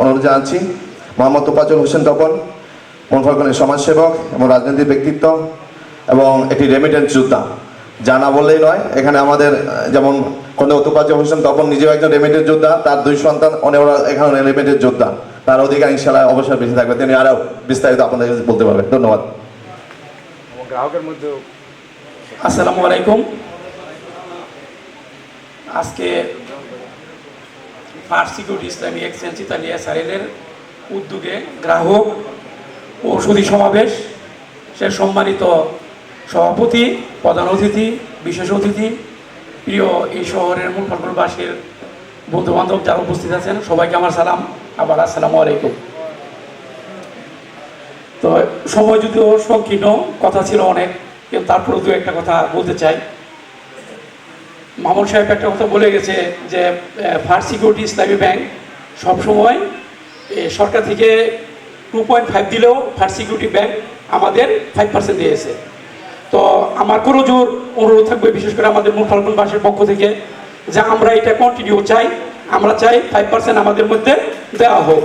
অনুরোধ জানাচ্ছি মোহাম্মদ তোফাজুল হোসেন তপন মনফলকনের সমাজসেবক এবং রাজনৈতিক ব্যক্তিত্ব এবং একটি রেমিটেন্স যোদ্ধা। যা না বললেই নয় এখানে আমাদের যেমন খন্দে তোফাজুল হোসেন তপন নিজেও একজন রেমিটেন্স যোদ্ধা তার দুই সন্তান অনেক এখানে রেমিটেন্স যোদ্ধা। তার অধিকার ইনশাল্লাহ অবশ্যই বেশি থাকবে। তিনি আরও বিস্তারিত আপনাদের কাছে বলতে পারবেন। ধন্যবাদ। গ্রাহকের মধ্যেও আসসালামু আলাইকুম। আজকে first security Islami exchange, Italia সারেলের উদ্যোগে গ্রাহক সুদী সমাবেশ। সে সম্মানিত সভাপতি, প্রধান অতিথি, বিশেষ অতিথি, প্রিয় এই শহরের মূল ফলপুরবাসীর বন্ধু বান্ধব যারা উপস্থিত আছেন, সবাইকে আমার সালাম, আবার আসসালামু আলাইকুম। তো সময় যদিও সংকীর্ণ, কথা ছিল অনেক, কিন্তু তারপরেও দু একটা কথা বলতে চাই। মামুন সাহেব একটা কথা বলে গেছে যে ফার্স্ট সিকিউরিটি ইসলামী ব্যাংক সবসময় সরকার থেকে টু পয়েন্ট ফাইভ দিলেও ফার্স্ট সিকিউরিটি ব্যাংক আমাদের ফাইভ পার্সেন্ট দিয়েছে। তো আমার কোনো জোর অনুরোধ থাকবে, বিশেষ করে আমাদের মূল বাসের পক্ষ থেকে, যে আমরা এটা কন্টিনিউ চাই, আমরা চাই ফাইভ পার্সেন্ট আমাদের মধ্যে দেওয়া হোক।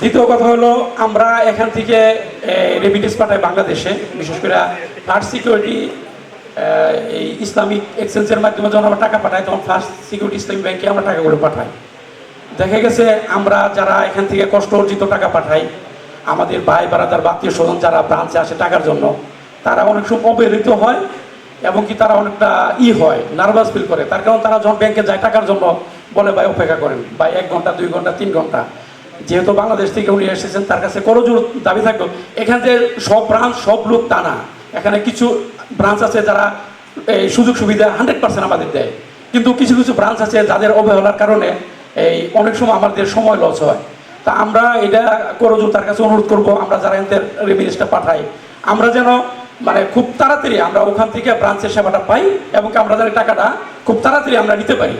দ্বিতীয় কথা হলো, আমরা এখান থেকে রেমিটেন্স পাঠাই বাংলাদেশে, বিশেষ করে ফার্স্ট সিকিউরিটি এই ইসলামিক এক্সচেঞ্জের মাধ্যমে যখন আমরা টাকা পাঠাই, তখন ফার্স্ট সিকিউরিটি ইসলামিক ব্যাংকে আমরা টাকাগুলো পাঠাই। দেখা গেছে আমরা যারা এখান থেকে কষ্ট অর্জিত টাকা পাঠাই, আমাদের ভাই বারাদার আত্মীয় স্বজন যারা ব্রাঞ্চে আসে টাকার জন্য, তারা অনেক সময় অবহেলিত হয় এবং কি তারা অনেকটা ই হয় নার্ভাস ফিল করে। তার কারণ তারা যখন ব্যাংকে যায় টাকার জন্য, বলে, ভাই, অপেক্ষা করেন। ভাই, এক ঘণ্টা, দুই ঘণ্টা, তিন ঘণ্টা। যেহেতু বাংলাদেশ থেকে উনি এসেছেন, তার কাছে করজোর দাবি থাকবে এখানে যে সব ব্রাঞ্চ সব লোক তা না এখানে কিছু ব্রাঞ্চ আছে যারা, এই সুযোগ সুবিধা হান্ড্রেড পার্সেন্ট আমাদের দেয়। কিন্তু কিছু কিছু ব্রাঞ্চ আছে যাদের অবহেলার কারণে এই অনেক সময় আমাদের সময় লস হয়। তা আমরা এটা করজোর তার কাছে অনুরোধ করব, আমরা যারা এদের রেমিডেন্সটা পাঠাই, আমরা যেন মানে খুব তাড়াতাড়ি আমরা ওখান থেকে ব্রাঞ্চের সেবাটা পাই এবং আমরা যেন টাকাটা খুব তাড়াতাড়ি আমরা নিতে পারি।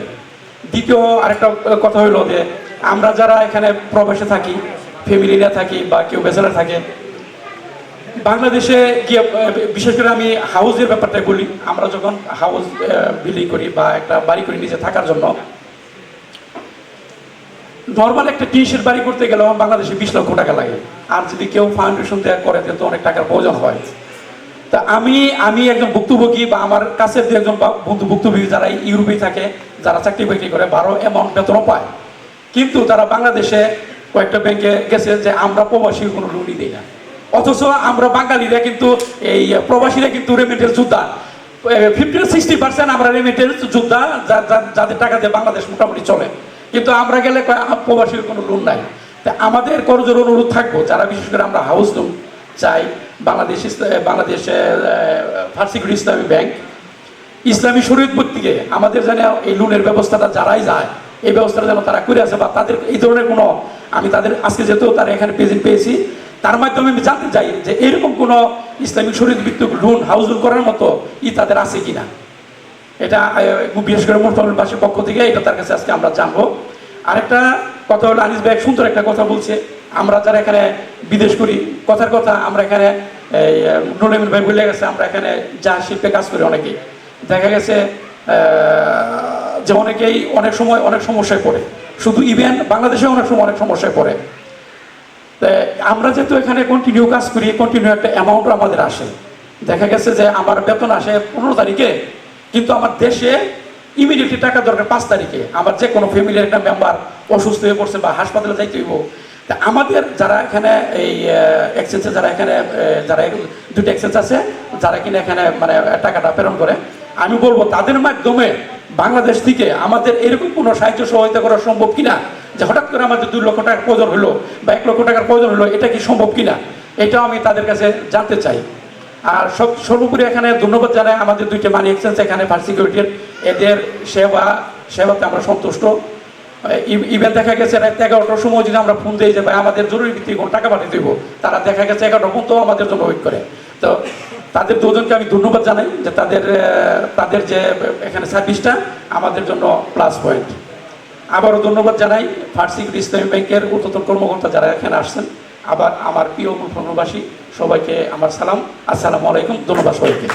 দ্বিতীয় আরেকটা কথা হইল যে, আমরা যারা এখানে প্রবেশে থাকি ফ্যামিলি নিয়ে থাকি বা কেউ বেচেলার থাকে বাংলাদেশে গিয়ে বিশেষ করে আমি হাউসের ব্যাপারটা বলি। আমরা যখন হাউস বিল্ডিং করি বা একটা বাড়ি করি নিজে থাকার জন্য নর্মাল একটা টিনের বাড়ি করতে গেলে আমার বাংলাদেশে বিশ লক্ষ টাকা লাগে। আর যদি কেউ ফাউন্ডেশন দেওয়া করে তো অনেক টাকার প্রয়োজন হয়। তা আমি আমি একজন ভুক্তভোগী বা আমার কাছের দু একজন বন্ধু ভুক্তভোগী যারা ইউরোপে থাকে, যারা চাকরি বাকরি করে বারো অ্যামাউন্ট বেতনও পায়। কিন্তু তারা বাংলাদেশে কয়েকটা ব্যাংকে গেছে যে আমরা প্রবাসী কোনো লোনই দিই না। অথচ আমরা বাঙালিরা কিন্তু এই প্রবাসীরা কিন্তু রেমিটেন্স যোদ্ধা। ফিফটি সিক্সটি পার্সেন্ট আমরা রেমিটেন্স যোদ্ধা যাদের টাকা দিয়ে বাংলাদেশ মোটামুটি চলে। কিন্তু আমরা গেলে প্রবাসীর কোনো লোন নাই। তা আমাদের করজোর অনুরোধ থাকব, যারা বিশেষ করে আমরা হাউস লোন চাই, বাংলাদেশ বাংলাদেশের ফার্স্ট ইসলামী ব্যাংক ইসলামী শরীয়ত থেকে আমাদের যেন এই লোনের ব্যবস্থাটা যারাই যায়, এই ব্যবস্থাটা যেন তারা করে আছে বা তাদের এই ধরনের কোনো, আমি তাদের, আজকে যেহেতু তারা এখানে পেয়েছি তার মাধ্যমে আমি জানতে চাই যে এরকম কোনো ইসলামিক শরীর ভিত্তিক লোন হাউস লোন করার মতো ই তাদের আছে কিনা? এটা বিশেষ করে মোটরবাসীর পক্ষ থেকে এটা তার কাছে আজকে আমরা জানব। আরেকটা কথা হলো, আনিস ভাই সুন্দর একটা কথা বলছে। আমরা যারা এখানে বিদেশ করি, কথার কথা আমরা এখানে নুরুল ভাই বলে গেছে, আমরা এখানে যা শিল্পে কাজ করি অনেকেই। দেখা গেছে যে অনেকেই অনেক সময় অনেক সমস্যায় পড়ে। শুধু ইভেন বাংলাদেশে অনেক সময় অনেক সমস্যায় পড়ে। আমরা যেহেতু এখানে কন্টিনিউ কাজ করি কন্টিনিউ একটা অ্যামাউন্ট আমাদের আসে। দেখা গেছে যে আমার বেতন আসে পনেরো তারিখে, কিন্তু আমার দেশে ইমিডিয়েটলি টাকা দরকার পাঁচ তারিখে। আমার যে কোনো ফ্যামিলির একটা মেম্বার অসুস্থ হয়ে পড়ছে বা হাসপাতালে যাইতে হইব। তা আমাদের যারা এখানে এই এক্সচেঞ্জে যারা এখানে যারা দুটো এক্সচেঞ্জ আছে, যারা কিনা এখানে মানে টাকাটা প্রেরণ করে, আমি বলব তাদের মাধ্যমে বাংলাদেশ থেকে আমাদের এরকম কোনো সাহায্য সহায়তা করা সম্ভব কিনা? যে হঠাৎ করে আমাদের দুই লক্ষ টাকার প্রয়োজন হলো বা এক লক্ষ টাকার প্রয়োজন হলো, এটা কি সম্ভব কিনা? এটাও আমি তাদের কাছে জানতে চাই। আর সব সর্বোপরি এখানে ধন্যবাদ জানাই আমাদের দুইটা মানি এক্সচেঞ্জ এখানে ফার সিকিউরিটির এদের সেবা, সেবাতে আমরা সন্তুষ্ট। ইভেন দেখা গেছে, রাত এগারোটার সময় যদি আমরা ফোন দিই যে আমাদের জরুরি ভিত্তিক টাকা পাঠিয়ে দেবো। তারা দেখা গেছে এগারোটা পর্যন্ত আমাদের জন্য ওয়েট করে। তো তাদের দুজনকে আমি ধন্যবাদ জানাই যে তাদের তাদের যে এখানে সার্ভিসটা আমাদের জন্য প্লাস পয়েন্ট আবারও ধন্যবাদ জানাই ফার্সি ইসলামী ব্যাংকের ঊর্ধ্বতন কর্মকর্তা যারা এখানে আসছেন। আবার আমার প্রিয় প্রণবাসী সবাইকে আমার সালাম। আসসালামু আলাইকুম, ধন্যবাদ সবাইকে।